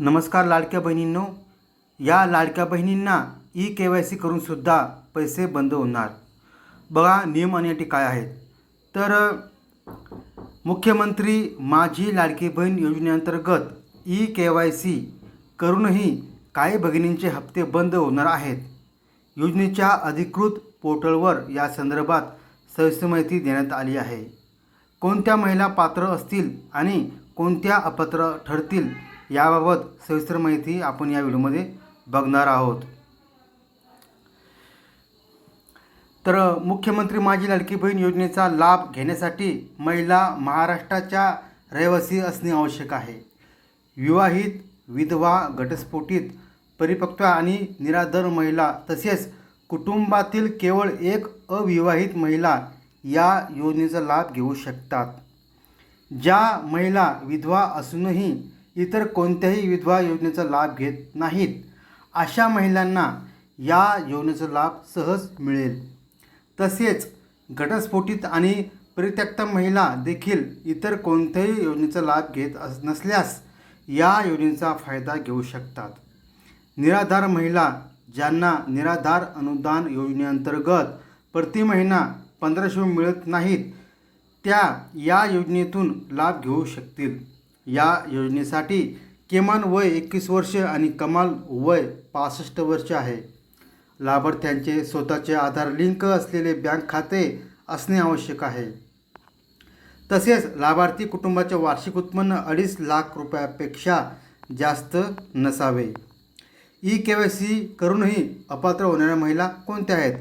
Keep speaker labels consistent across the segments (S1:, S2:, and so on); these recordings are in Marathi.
S1: नमस्कार लाडक्या बहिणींनो. या लाडक्या बहिणींना ई के वाय सी करूनसुद्धा पैसे बंद होणार. बघा नियम आणि अटी काय आहेत. तर मुख्यमंत्री माझी लाडकी बहीण योजनेअंतर्गत ई के वाय सी करूनही काही भगिनींचे हप्ते बंद होणार आहेत. योजनेच्या अधिकृत पोर्टलवर या संदर्भात सविस्तर माहिती देण्यात आली आहे. कोणत्या महिला पात्र असतील आणि कोणत्या अपात्र ठरतील याबाबत सविस्तर माहिती आपण या व्हिडिओमध्ये बघणार आहोत. तर मुख्यमंत्री माझी लाडकी बहीण योजनेचा लाभ घेण्यासाठी महिला महाराष्ट्राच्या रहिवासी असणे आवश्यक आहे. विवाहित विधवा घटस्फोटित परिपक्व आणि निराधार महिला तसेच कुटुंबातील केवळ एक अविवाहित महिला या योजनेचा लाभ घेऊ शकतात. ज्या महिला विधवा असूनही इतर कोणत्याही विधवा योजनेचा लाभ घेत नाहीत. अशा महिलांना या योजनेचा लाभ सहज मिळेल. तसेच घटस्फोटित आणि परित्यक्त महिला देखील इतर कोणत्याही योजनेचा लाभ घेत अस नसल्यास या योजनेचा फायदा घेऊ शकतात. निराधार महिला ज्यांना निराधार अनुदान योजनेअंतर्गत प्रति महिना पंधराशे मिळत नाहीत त्या या योजनेतून लाभ घेऊ शकतील. या योजनेसाठी किमान वय एकवीस वर्ष आणि कमाल वय पासष्ट वर्ष आहे. लाभार्थ्यांचे स्वतःचे आधार लिंक असलेले बँक खाते असणे आवश्यक आहे. तसेच लाभार्थी कुटुंबाचे वार्षिक उत्पन्न अडीच लाख रुपयापेक्षा जास्त नसावे. ई के वाय सी करूनही अपात्र होणाऱ्या महिला कोणत्या आहेत?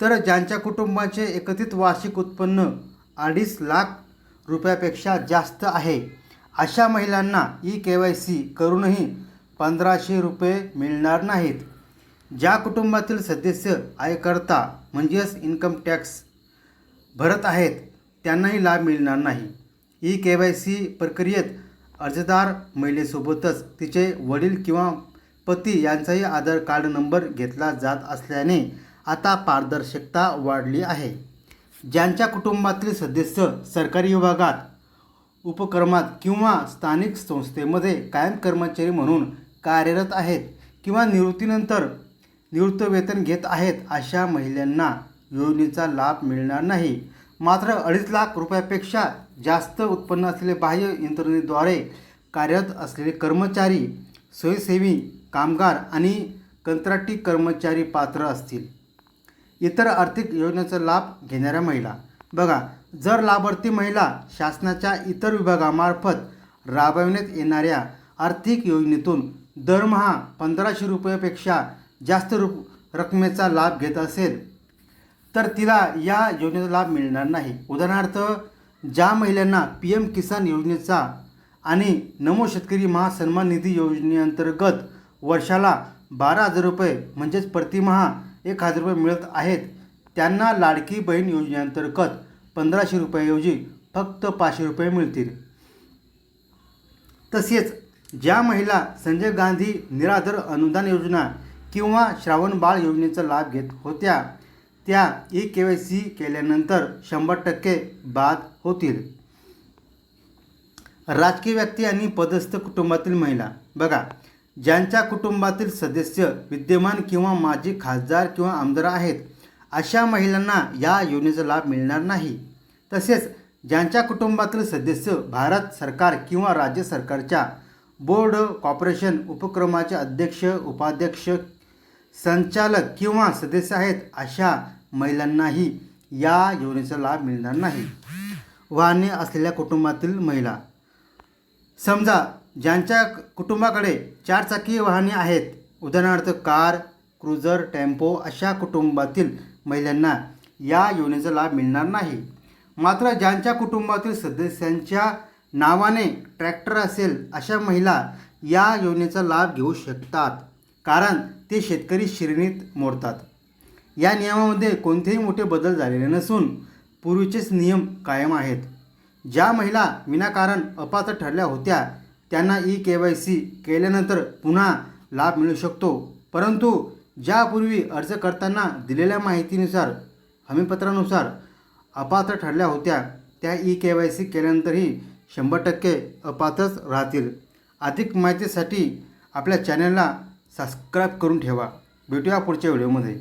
S1: तर ज्यांच्या कुटुंबाचे एकत्रित वार्षिक उत्पन्न अडीच लाख रुपयापेक्षा जास्त आहे अशा महिलांना ई के वाय सी करूनही पंधराशे रुपये मिळणार नाहीत. ज्या कुटुंबातील सदस्य आयकर्ता म्हणजेच इन्कम टॅक्स भरत आहेत त्यांनाही लाभ मिळणार नाही. ई के वाय सी प्रक्रियेत अर्जदार महिलेसोबतच तिचे वडील किंवा पती यांचाही आधार कार्ड नंबर घेतला जात असल्याने आता पारदर्शकता वाढली आहे. ज्यांच्या कुटुंबातील सदस्य सरकारी विभागात उपक्रमात किंवा स्थानिक संस्थेमध्ये कायम कर्मचारी म्हणून कार्यरत आहेत किंवा निवृत्तीनंतर निवृत्त वेतन घेत आहेत अशा महिलांना योजनेचा लाभ मिळणार नाही. मात्र अडीच लाख रुपयापेक्षा जास्त उत्पन्न असलेले बाह्य यंत्रणेद्वारे कार्यरत असलेले कर्मचारी स्वयंसेवी कामगार आणि कंत्राटी कर्मचारी पात्र असतील. इतर आर्थिक योजनेचा लाभ घेणाऱ्या महिला. बघा जर लाभार्थी महिला शासनाच्या इतर विभागामार्फत राबविण्यात येणाऱ्या आर्थिक योजनेतून दरमहा पंधराशे रुपयापेक्षा जास्त रु रकमेचा लाभ घेत असेल तर तिला या योजनेचा लाभ मिळणार नाही. उदाहरणार्थ ज्या महिलांना पी एम किसान योजनेचा आणि नमो शेतकरी महासन्मान निधी योजनेअंतर्गत वर्षाला बारा हजार रुपये म्हणजेच प्रतिमहा एक हजार रुपये मिळत आहेत त्यांना लाडकी बहीण योजनेअंतर्गत पंधराशे रुपयाऐवजी फक्त पाचशे रुपये मिळतील. तसेच ज्या महिला संजय गांधी निराधार अनुदान योजना किंवा श्रावण बाळ योजनेचा लाभ घेत होत्या त्या ई के वाय सी केल्यानंतर शंभर टक्के बाद होतील. राजकीय व्यक्ती आणि पदस्थ कुटुंबातील महिला. बघा ज्यांच्या कुटुंबातील सदस्य विद्यमान किंवा माजी खासदार किंवा आमदार आहेत अशा महिलांना या योजनेचा लाभ मिळणार नाही. तसेच ज्यांच्या कुटुंबातील सदस्य भारत सरकार किंवा राज्य सरकारच्या बोर्ड कॉर्पोरेशन उपक्रमाचे अध्यक्ष उपाध्यक्ष संचालक किंवा सदस्य आहेत अशा महिलांनाही या योजनेचा लाभ मिळणार नाही. वाहने असलेल्या कुटुंबातील महिला. समजा ज्यांच्या कुटुंबाकडे चारचाकी वाहने आहेत उदाहरणार्थ कार क्रुझर टेम्पो अशा कुटुंबातील महिलांना या योजनेचा लाभ मिळणार नाही. मात्र ज्यांच्या कुटुंबातील सदस्यांच्या नावाने ट्रॅक्टर असेल अशा महिला या योजनेचा लाभ घेऊ शकतात कारण ते शेतकरी श्रेणीत मोडतात. या नियमामध्ये कोणतेही मोठे बदल झालेले नसून पूर्वीचेच नियम कायम आहेत. ज्या महिला विनाकारण अपात्र ठरल्या होत्या त्यांना ई के वाय सी केल्यानंतर पुन्हा लाभ मिळू शकतो. परंतु ज्यापूर्वी अर्ज करताना दिलेल्या माहितीनुसार हमीपत्रानुसार अपात्र ठरल्या होत्या. त्या ई के वाय सी केल्यानंतरही शंभर टक्के अपात्रच राहतील. अधिक माहितीसाठी आपल्या चॅनलला सबस्क्राईब करून ठेवा. भेटूया पुढच्या व्हिडिओमध्ये.